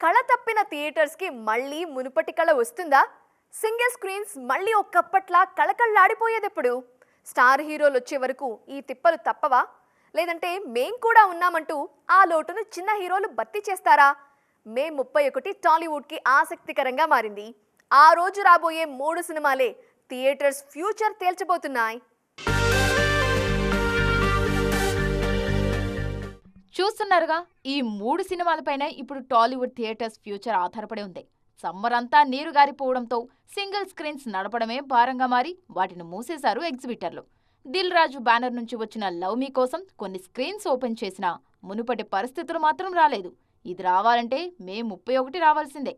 కళ తప్పిన థియేటర్స్కి మళ్ళీ మునుపటి కళ వస్తుందా? సింగిల్ స్క్రీన్స్ మళ్ళీ ఒక్కప్పట్లా కళకళ్ళాడిపోయేదెప్పుడు స్టార్ హీరోలు వచ్చే వరకు ఈ తిప్పలు తప్పవా? లేదంటే మేం కూడా ఉన్నామంటూ ఆ లోటును చిన్న హీరోలు భర్తీ చేస్తారా? మే ముప్పై ఒకటి టాలీవుడ్కి ఆసక్తికరంగా మారింది. ఆ రోజు రాబోయే మూడు సినిమాలే థియేటర్స్ ఫ్యూచర్ తేల్చబోతున్నాయి. చూస్తున్నారుగా ఈ మూడు సినిమాలపైన ఇప్పుడు టాలీవుడ్ థియేటర్స్ ఫ్యూచర్ ఆధారపడి ఉంది. సమ్మర్ అంతా నీరు గారిపోవడంతో సింగిల్ స్క్రీన్స్ నడపడమే భారంగా మారి వాటిని మూసేశారు ఎగ్జిబిటర్లు. దిల్ రాజు బ్యానర్ నుంచి వచ్చిన లవ్ మీ కోసం కొన్ని స్క్రీన్స్ ఓపెన్ చేసినా మునుపటి పరిస్థితులు మాత్రం రాలేదు. ఇది రావాలంటే మే ముప్పై ఒకటి రావాల్సిందే.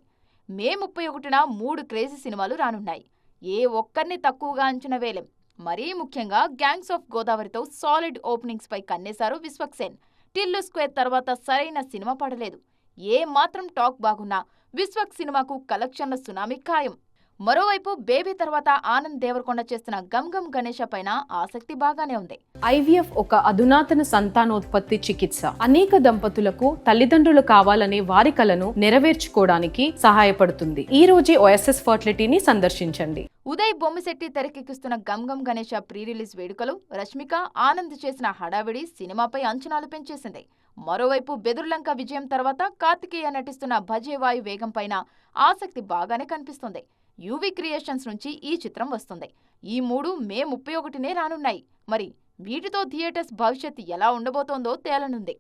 మే ముప్పై ఒకటిన మూడు క్రేజీ సినిమాలు రానున్నాయి. ఏ ఒక్కరిని తక్కువగా అంచనా వేలేం మరీ ముఖ్యంగా గ్యాంగ్స్ ఆఫ్ గోదావరితో సాలిడ్ ఓపెనింగ్స్ పై కన్నేశారు విశ్వక్సేన్ టిల్లు స్క్వేర్ తర్వాత సరైన సినిమా పడలేదు. ఏ మాత్రం టాక్ బాగున్నా విశ్వక్ సినిమాకు కలెక్షన్ల సునామీ ఖాయం. మరోవైపు బేబీ తర్వాత ఆనంద్ దేవరకొండ చేస్తున్న గమ్ గమ్ గణేష పైన ఆసక్తి బాగానే ఉంది. ఐవీఎఫ్ ఒక అధునాతన సంతానోత్పత్తి చికిత్స. అనేక దంపతులకు తల్లిదండ్రులు కావాలనే వారి కలను నెరవేర్చుకోవడానికి సహాయపడుతుంది. ఈ రోజే ఓఎస్ఎస్ ఫర్టిలిటీని సందర్శించండి. Uday Bommisetty తెరకెక్కిస్తున్న gum gum Ganesha pre release వేడుకలు రష్మిక ఆనంద్ చేసిన హడావిడి సినిమాపై అంచనాలు పెంచేసింది. మరోవైపు బెదుర్లంక విజయం తర్వాత కార్తికేయ నటిస్తున్న భజేవాయు వేగం పైన ఆసక్తి బాగానే కనిపిస్తుంది. యూవీ క్రియేషన్స్ నుంచి ఈ చిత్రం వస్తుంది. ఈ మూడు మే ముప్పై ఒకటినే రానున్నాయి. మరి వీటితో థియేటర్స్ భవిష్యత్ ఎలా ఉండబోతోందో తేలనుంది.